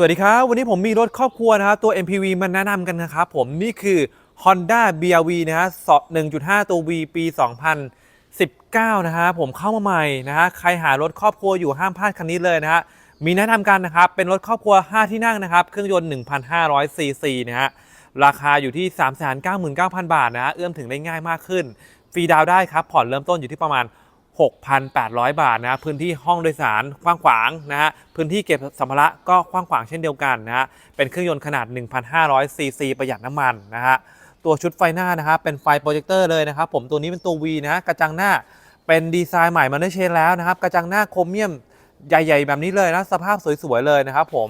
สวัสดีครับ วันนี้ผมมีรถครอบครัวนะครับตัว MPV มาแนะนำกันนะครับผมนี่คือ Honda BRV นะฮะ1.5 ตัว V ปี 2019 นะฮะผมเข้ามาใหม่นะฮะใครหารถครอบครัวอยู่ห้ามพลาดคันนี้เลยนะฮะมีแนะนำกันนะครับ เป็นรถครอบครัว 5 ที่นั่งนะครับ เครื่องยนต์ 1,500 ซีซีนะฮะราคาอยู่ที่ 399,000 บาทนะฮะเอื้อมถึงได้ง่ายมากขึ้น ฟรีดาวได้ครับ ผ่อนเริ่มต้นอยู่ที่ประมาณ 6,800 บาทนะพื้นที่ห้องโดยสารกว้างขวางนะฮะพื้นที่เก็บสัมภาระก็กว้างขวางเช่นเดียวกันนะฮะเป็นเครื่องยนต์ขนาด 1,500 ซีซีประหยัดน้ำมันนะฮะตัวชุดไฟหน้านะครับเป็นไฟโปรเจคเตอร์เลยนะครับผมตัวนี้เป็นตัว V นะฮะกระจังหน้าเป็นดีไซน์ใหม่มาได้เชนแล้วนะครับ กระจังหน้าโครเมียมใหญ่ ๆ แบบนี้เลยนะสภาพสวย ๆ เลยนะครับผม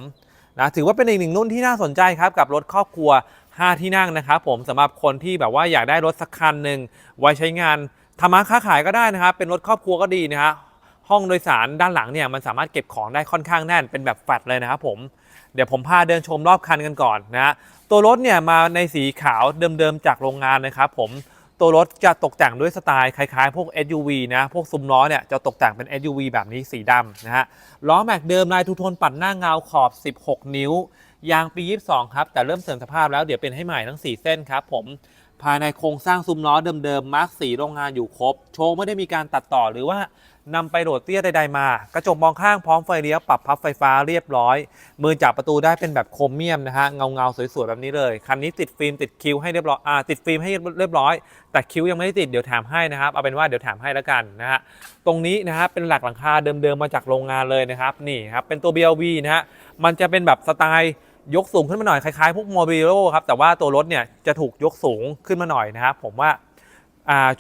นะถือว่าเป็นอีกหนึ่งรุ่นที่น่าสนใจครับกับรถครอบครัว 5 ที่นั่งนะครับผมสำหรับคนที่แบบว่าอยากได้รถสักคันหนึ่งไว้ใช้งาน ทำมาค้าขายก็ได้นะครับ เป็นรถครอบครัวก็ดีนะฮะห้องโดยสารด้านหลังเนี่ยมันสามารถเก็บของได้ค่อนข้างแน่นเป็นแบบแฟลตเลยนะครับผมเดี๋ยวผมพาเดินชมรอบคันกันก่อนนะฮะตัวรถเนี่ยมาในสีขาวเดิมๆจากโรงงานนะครับผมตัวรถจะตกแต่งด้วยสไตล์คล้ายๆ พวก SUV นะพวกซุ้มล้อเนี่ยจะตกแต่งเป็น SUV แบบนี้สีดำนะฮะล้อแม็กเดิมลายทูโทนปัดหน้าเงาขอบ 16 นิ้ว ยางปี 22 ครับ แต่เริ่มเสื่อมสภาพแล้วเดี๋ยวเป็นให้ใหม่ทั้ง 4 เส้นครับผม ภายในโครงสร้างซุ้มล้อเดิมๆมาร์กสีโรงงานอยู่ครบ โชว์ไม่ได้มีการตัดต่อหรือว่านำไปโหลดเตี้ยใดๆมา กระจกมองข้างพร้อมไฟเลี้ยวปรับพับไฟฟ้าเรียบร้อย มือจับประตูได้เป็นแบบโครเมียมนะฮะเงาๆสวยๆแบบนี้เลย คันนี้ติดฟิล์มติดคิ้วให้เรียบร้อยอ่าติดฟิล์มให้เรียบร้อย แต่คิ้วยังไม่ได้ติดเดี๋ยวแถมให้นะครับ เอาเป็นว่าเดี๋ยวแถมให้แล้วกันนะฮะตรงนี้นะฮะเป็นหลักหลังคาเดิมๆมาจากโรงงานเลยนะครับนี่ครับเป็นตัว BLV นะฮะมันจะเป็นแบบสไตล์ ยกสูงขึ้นมาหน่อยคล้ายๆพวกโมบิโลครับแต่ว่าตัวรถเนี่ยจะถูกยกสูงขึ้นมาหน่อยนะครับผมว่า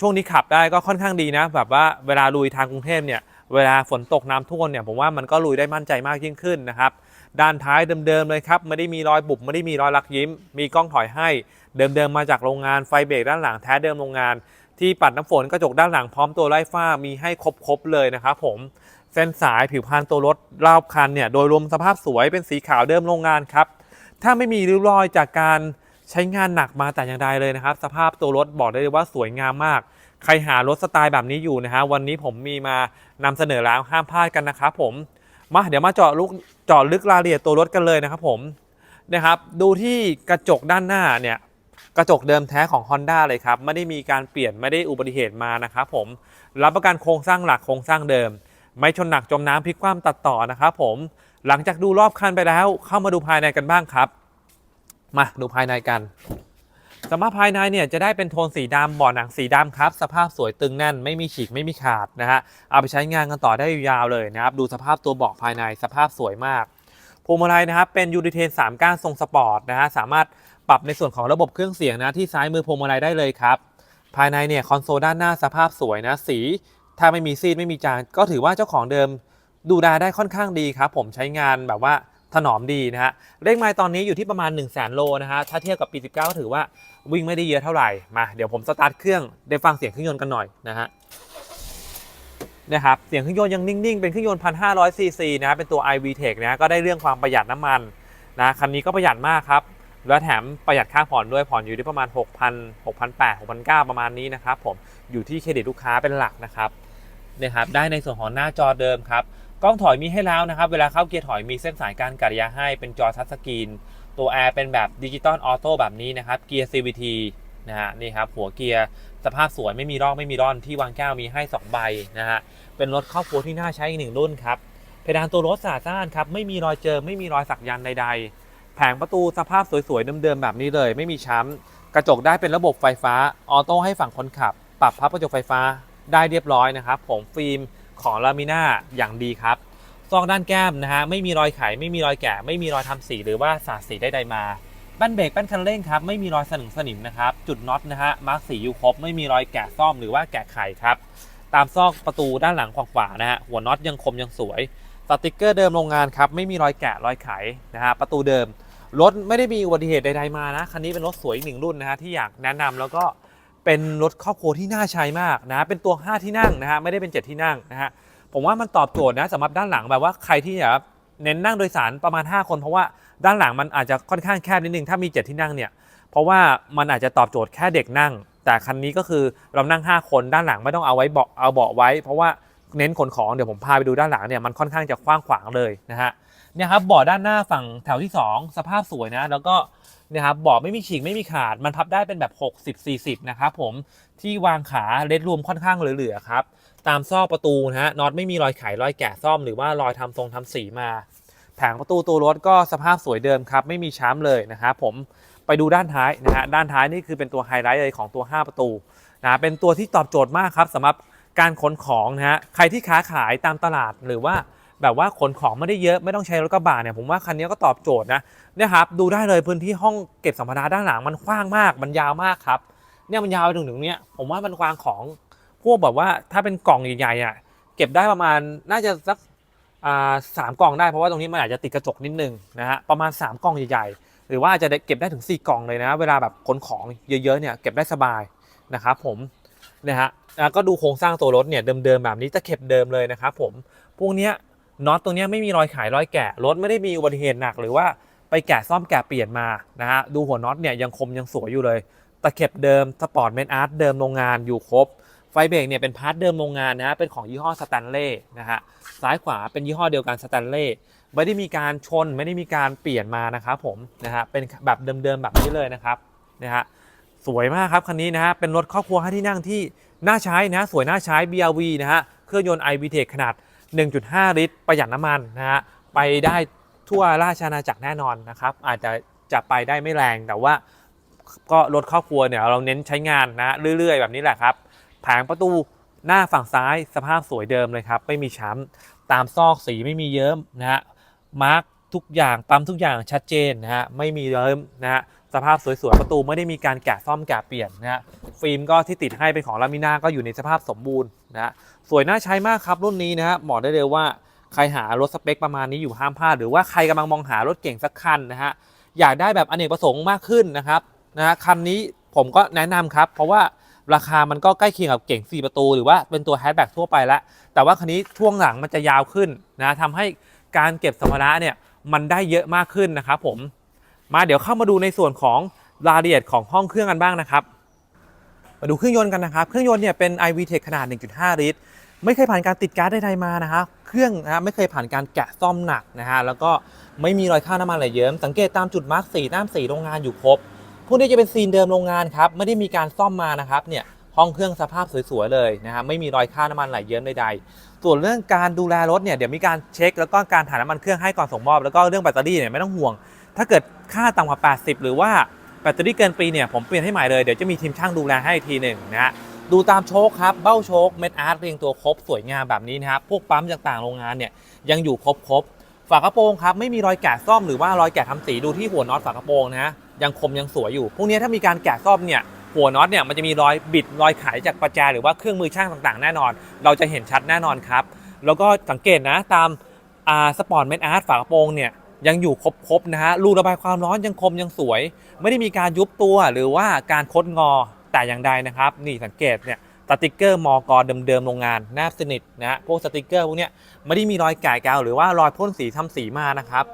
ช่วงนี้ขับได้ก็ค่อนข้างดีนะ แบบว่าเวลาลุยทางกรุงเทพเนี่ยเวลาฝนตกน้ำท่วมเนี่ยผมว่ามันก็ลุยได้มั่นใจมากยิ่งขึ้นนะครับด้านท้ายเดิมๆเลยครับไม่ได้มีรอยบุบไม่ได้มีรอยลักยิ้ม มีกล้องถอยให้เดิมๆมาจากโรงงานไฟเบรกด้านหลังแท้เดิมโรงงานที่ปัดน้ำฝนกระจกด้านหลังพร้อมตัวไล่ฟ้ามีให้ครบๆเลยนะครับผม เส้นสายผิวพรรณตัวรถรอบคันเนี่ยโดยรวมสภาพสวยเป็นสีขาวเดิมโรงงานครับ ถ้าไม่มีริ้วรอยจากการใช้งานหนักมาแต่อย่างใดเลยนะครับ สภาพตัวรถบอกได้เลยว่าสวยงามมาก ใครหารถสไตล์แบบนี้อยู่นะฮะวันนี้ผมมีมานำเสนอแล้วห้ามพลาดกันนะครับผมมาเดี๋ยวมาเจาะลุกเจาะลึกรายละเอียดตัวรถกันเลยนะครับผมนะครับดูที่กระจกด้านหน้าเนี่ยกระจกเดิมแท้ของ Honda เลยครับ ไม่ได้มีการเปลี่ยนไม่ได้อุบัติเหตุมานะครับผมรับประกันโครงสร้างหลักโครงสร้างเดิม ไม่ชนหนักจมน้ำพลิกคว่ำตัดต่อนะครับผมหลังจากดูรอบคันไปแล้ว เข้ามาดูภายในกันบ้างครับ มาดูภายในกันสำหรับภายในเนี่ยจะได้เป็นโทนสีดำเบาะหนังสีดำครับ สภาพสวยตึงแน่น ไม่มีฉีกไม่มีขาดนะฮะเอาไปใช้งานกันต่อได้ยาวเลยนะครับ ดูสภาพตัวเบาะภายในสภาพสวยมากพวงมาลัยนะครับเป็นยูดิเทน3ก้านทรงสปอร์ตนะฮะสามารถปรับในส่วนของระบบเครื่องเสียงนะที่ซ้ายมือพวงมาลัยได้เลยครับ ภายในเนี่ยคอนโซลด้านหน้าสภาพสวยนะสี ถ้าไม่มีซีดไม่มีจานก็ถือว่าเจ้าของเดิมดูแลได้ค่อนข้างดีครับ ผมใช้งานแบบว่าถนอมดีนะฮะเลขไมล์ตอนนี้อยู่ที่ประมาณ 1 0 0 0 0แสนโลนะฮะถ้าเทียบกับปี 19 ก็ถือว่าวิ่งไม่ได้เยอะเท่าไหร่มาเดี๋ยวผมสตาร์ทเครื่องได้ฟังเสียงเครื่องยนต์กันหน่อยนะฮะนะครับเสียงเครื่องยนต์ยังนิ่งๆ เป็นเครื่องยนต์ 1,500ซีซีนะเป็นตัว iVTEC นะก็ได้เรื่องความประหยัดน้ำมันนะคันนี้ก็ประหยัดมากครับแล้วแถมประหยัดค่าผ่อนด้วยผ่อนอยู่ที่ประมาณ 6,000 6,800 6,900 ประมาณนี้นะครับผมอยู่ที่เครดิตลูกค้าเป็นหลักนะครับ นะครับได้ในส่วนของหน้าจอเดิมครับกล้องถอยมีให้แล้วนะครับเวลาเข้าเกียร์ถอยมีเส้นสายการกัดระยะให้เป็นจอทัชสกรีนตัวแอร์เป็นแบบดิจิตอลออโต้แบบนี้นะครับเกียร์ CVT นะฮะนี่ครับหัวเกียร์สภาพสวยไม่มีร่องไม่มีร่อนที่วางแก้วมีให้ 2 ใบนะฮะเป็นรถครอบครัวที่น่าใช้อีกหนึ่งรุ่นครับเพดานตัวรถสะอาดสะอ้านครับไม่มีรอยเจิมไม่มีรอยสักยันใด ๆ แผงประตูสภาพสวยๆเดิมๆแบบนี้เลย ไม่มีช้ำกระจกได้เป็นระบบไฟฟ้าออโต้ให้ฝั่งคนขับ ปรับพับกระจกไฟฟ้า ได้เรียบร้อยนะครับ ผมฟิล์มของลามิน่าอย่างดีครับซอกด้านแก้มนะฮะไม่มีรอยไขไม่มีรอยแกะ ไม่มีรอยทำสีหรือว่าสาดสีใดๆมาแป้นเบรกแป้นคันเร่งครับไม่มีรอยสนิมสนิมนะครับจุดน็อตนะฮะมาร์กสีอยู่ครบไม่มีรอยแกะซ่อมหรือว่าแกะไขครับตามซอกประตูด้านหลังขวานะฮะหัวน็อตยังคมยังสวยสติกเกอร์เดิมโรงงานครับไม่มีรอยแกะรอยไขนะฮะประตูเดิมรถไม่ได้มีอุบัติเหตุใดๆมานะคันนี้เป็นรถสวยอีกหนึ่งรุ่นนะฮะที่อยากแนะนำแล้วก็ เป็นรถครอบครัวที่น่าใช้มากนะ เป็นตัว 5 ที่นั่งนะฮะ ไม่ได้เป็น 7 ที่นั่งนะฮะ ผมว่ามันตอบโจทย์นะสำหรับด้านหลังแบบว่าใครที่แบบเน้นนั่งโดยสารประมาณ 5 คนเพราะว่าด้านหลังมันอาจจะค่อนข้างแคบนิดนึงถ้ามี 7 ที่นั่งเนี่ย เพราะว่ามันอาจจะตอบโจทย์แค่เด็กนั่ง แต่คันนี้ก็คือเรานั่ง 5 คนด้านหลังไม่ต้องเอาไว้เบาะเอาเบาะไว้ เพราะว่าเน้นขนของเดี๋ยวผมพาไปดูด้านหลังเนี่ยมันค่อนข้างจะกว้างขวางเลยนะฮะเนี่ยครับเบาะด้านหน้าฝั่งแถวที่ 2 สภาพสวยนะ แล้วก็ นี่ยครับเบาะไม่มีฉีกไม่มีขาด มันพับได้เป็นแบบ 60 40 นะครับผมที่วางขาเลดรวมค่อนข้างเหลือๆครับ ตามซอกประตูนะฮะน็อตไม่มีรอยไขรอยแกะซ่อมหรือว่ารอยทำทรงทำสีมา แผงประตูตัวรถก็สภาพสวยเดิมครับ ไม่มีช้ำเลยนะครับผมไปดูด้านท้ายนะฮะด้านท้ายนี่คือเป็นตัวไฮไลท์เลยของตัว 5 ประตูนะเป็นตัวที่ตอบโจทย์มากครับสำหรับการขนของนะฮะใครที่ค้าขายตามตลาดหรือว่า แบบว่าขนของไม่ได้เยอะไม่ต้องใช้รถกระบะเนี่ยผมว่าคันนี้ก็ตอบโจทย์นะเนี่ยครับดูได้เลยพื้นที่ห้องเก็บสัมภาระด้านหลังมันกว้างมากมันยาวมากครับเนี่ยมันยาวไปถึงถึงเนี่ยผมว่ามันวางของพวกแบบว่าถ้าเป็นกล่องใหญ่ๆอะเก็บได้ประมาณน่าจะสักอ่าสามกล่องได้เพราะว่าตรงนี้มันอาจจะติดกระจกนิดนึงนะฮะประมาณ 3 กล่องใหญ่ๆ หรือว่าจะเก็บได้ถึง 4 กล่องเลยนะ เวลาแบบขนของเยอะๆเนี่ยเก็บได้สบายนะครับผมนะฮะก็ดูโครงสร้างตัวรถเนี่ยเดิมๆแบบนี้จะเข็บเดิมเลยนะครับผมพวกเนี้ย น็อตตรงนี้ไม่มีรอยขายรอยแกะรถไม่ได้มีอุบัติเหตุหนักหรือว่าไปแกะซ่อมแกะเปลี่ยนมานะฮะดูหัวน็อตเนี่ยยังคมยังสวยอยู่เลย ตะเข็บเดิมสปอร์ตเมนอาร์ตเดิมโรงงานอยู่ครบ ไฟเบรกเนี่ยเป็นพาร์ทเดิมโรงงานนะฮะเป็นของยี่ห้อสแตนเล่นะฮะซ้ายขวาเป็นยี่ห้อเดียวกันสแตนเล่ไม่ได้มีการชนไม่ได้มีการเปลี่ยนมานะครับผมนะฮะเป็นแบบเดิมๆแบบนี้เลยนะครับนะฮะสวยมากครับคันนี้นะฮะเป็นรถครอบครัวห้าที่นั่งที่น่าใช้นะสวยน่าใช้ BRV นะฮะเครื่องยนต์ iVTEC ขนาด 1.5 ลิตร ประหยัดน้ำมันนะฮะไปได้ทั่วราชอาณาจักรแน่นอนนะครับ อาจจะจะไปได้ไม่แรงแต่ว่าก็รถครอบครัวเนี่ยเราเน้นใช้งานนะเรื่อย ๆ แบบนี้แหละครับ แผงประตูหน้าฝั่งซ้ายสภาพสวยเดิมเลยครับไม่มีช้ำตามซอกสีไม่มีเยิ้มนะฮะมาร์กทุกอย่างปั๊มทุกอย่างชัดเจนนะฮะไม่มีเยิ้มนะฮะ สภาพสวยๆ ประตูไม่ได้มีการแกะซ่อมแกะเปลี่ยนนะฮะ ฟิล์มก็ที่ติดให้เป็นของลามิน่าก็อยู่ในสภาพสมบูรณ์นะฮะ สวยน่าใช้มากครับรุ่นนี้นะฮะบอกได้เลยว่าใครหารถสเปคประมาณนี้อยู่ห้ามพลาด หรือว่าใครกำลังมองหารถเก่งสักคันนะฮะ อยากได้แบบอเนกประสงค์มากขึ้นนะครับนะฮะคันนี้ผมก็แนะนำครับ เพราะว่าราคามันก็ใกล้เคียงกับเก่ง 4 ประตู หรือว่าเป็นตัวแฮชแบ็กทั่วไปแล้ว แต่ว่าคันนี้ช่วงหลังมันจะยาวขึ้นนะทำให้การเก็บสัมภาระเนี่ยมันได้เยอะมากขึ้นนะครับผม มาเดี๋ยวเข้ามาดูในส่วนของรายละเอียดของห้องเครื่องกันบ้างนะครับ มาดูเครื่องยนต์กันนะครับ เครื่องยนต์เนี่ยเป็น iVTEC ขนาด 1.5 ลิตร ไม่เคยผ่านการติดก๊าซใดๆมานะฮะเครื่องนะไม่เคยผ่านการแกะซ่อมหนักนะฮะแล้วก็ไม่มีรอยค่าน้ำมันไหลเยิ้มสังเกตตามจุดมาร์กสีน้ำสีโรงงานอยู่ครบพวกนี้จะเป็นซีนเดิมโรงงานครับไม่ได้มีการซ่อมมานะครับเนี่ยห้องเครื่องสภาพสวยๆเลยนะฮะไม่มีรอยค่าน้ำมันไหลเยิ้มใดๆส่วนเรื่องการดูแลรถเนี่ยเดี๋ยวมีการเช็ค แล้วก็การถ่ายน้ำมันเครื่องให้ก่อนส่งมอบแล้วก็เรื่องแบตเตอรี่เนี่ยไม่ต้องห่วง ถ้าเกิดค่าต่ำกว่า 80 หรือว่าแบตเตอรี่เกินปีเนี่ยผมเปลี่ยนให้ใหม่เลย เดี๋ยวจะมีทีมช่างดูแลให้อีกทีหนึ่งนะฮะดูตามโชคครับ เบ้าโชคเม็ดอาร์ตเรียงตัวครบสวยงามแบบนี้นะครับพวกปั๊มต่างๆโรงงานเนี่ยยังอยู่ครบครบๆฝากระโปรงครับไม่มีรอยแกะซ่อมหรือว่ารอยแกะทำสีดูที่หัวน็อตฝากระโปรงนะยังคมยังสวยอยู่ พวกนี้ถ้ามีการแกะซ่อมเนี่ยหัวน็อตเนี่ยมันจะมีรอยบิดรอยไขจากประแจหรือว่าเครื่องมือช่างต่างๆ แน่นอน เราจะเห็นชัดแน่นอนครับ แล้วก็สังเกตนะตามสปอร์ตเมดอาร์ตฝากระโปรงเนี่ย ยังอยู่ครบๆนะฮะรูระบายความร้อนยังคมยังสวย ไม่ได้มีการยุบตัวหรือว่าการคดงอแต่อย่างใดนะครับ นี่สังเกตเนี่ยสติกเกอร์มอกอเดิมๆโรงงานแนบสนิทนะฮะพวกสติกเกอร์พวกเนี้ยไม่ได้มีรอยแกะกาวหรือว่ารอยพ่นสีทำสีมานะครับ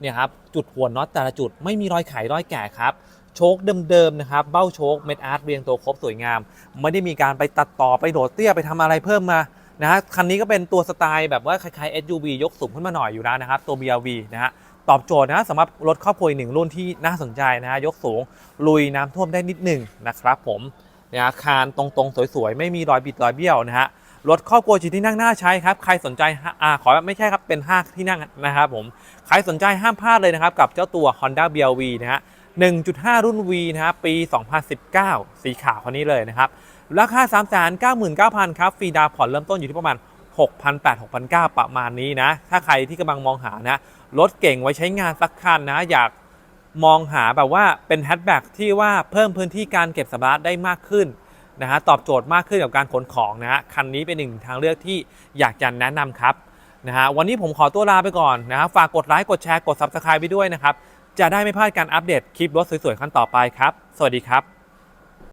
เนี่ยครับจุดหัวน็อตแต่ละจุดไม่มีรอยไขรอยแกะครับโชคเดิมๆนะครับเบ้าโชคเม็ดอาร์ตเรียงตัวครบสวยงาม ไม่ได้มีการไปตัดต่อไปโหลดเตี้ยไปทำอะไรเพิ่มมา นะฮะคันนี้ก็เป็นตัวสไตล์แบบว่าคล้ายๆ SUV ยกสูงขึ้นมาหน่อยอยู่แล้วนะครับ ตัว BRV นะฮะตอบโจทย์นะสำหรับรถครอบครัวหนึ่งรุ่นที่น่าสนใจนะฮะยกสูงลุยน้ำท่วมได้นิดหนึ่งนะครับผมเนี่ยอาคารตรงๆ สวยๆ ไม่มีรอยบิดรอยเบี้ยวนะฮะรถครอบครัวจีที่นั่งน่าใช้ครับ ใครสนใจอ่าขอไม่ใช่ครับเป็น 5 ที่นั่งนะครับผม ใครสนใจห้ามพลาดเลยนะครับ กับเจ้าตัว Honda BRV นะฮะ1.5 รุ่น V นะครับปี 2019 สีขาวคนนี้เลยนะครับ ราคา 399,000 ครับฟรีดาวน์ผ่อนเริ่มต้นอยู่ที่ประมาณ 6,800 6,900 ประมาณนี้นะ ถ้าใครที่กำลังมองหานะรถเก่งไว้ใช้งานสักคันนะ อยากมองหาแบบว่าเป็นแฮชแบ็กที่ว่าเพิ่มพื้นที่การเก็บสัมภาระได้มากขึ้นนะฮะตอบโจทย์มากขึ้นกับการขนของนะฮะคันนี้เป็นหนึ่งทางเลือกที่อยากจะแนะนำครับนะฮะวันนี้ผมขอตัวลาไปก่อนนะฮะฝากกดไลค์กดแชร์กด Subscribe ไปด้วยนะครับ จะได้ไม่พลาดการอัปเดตคลิปรถสวยๆขั้นต่อไปครับ สวัสดีครับ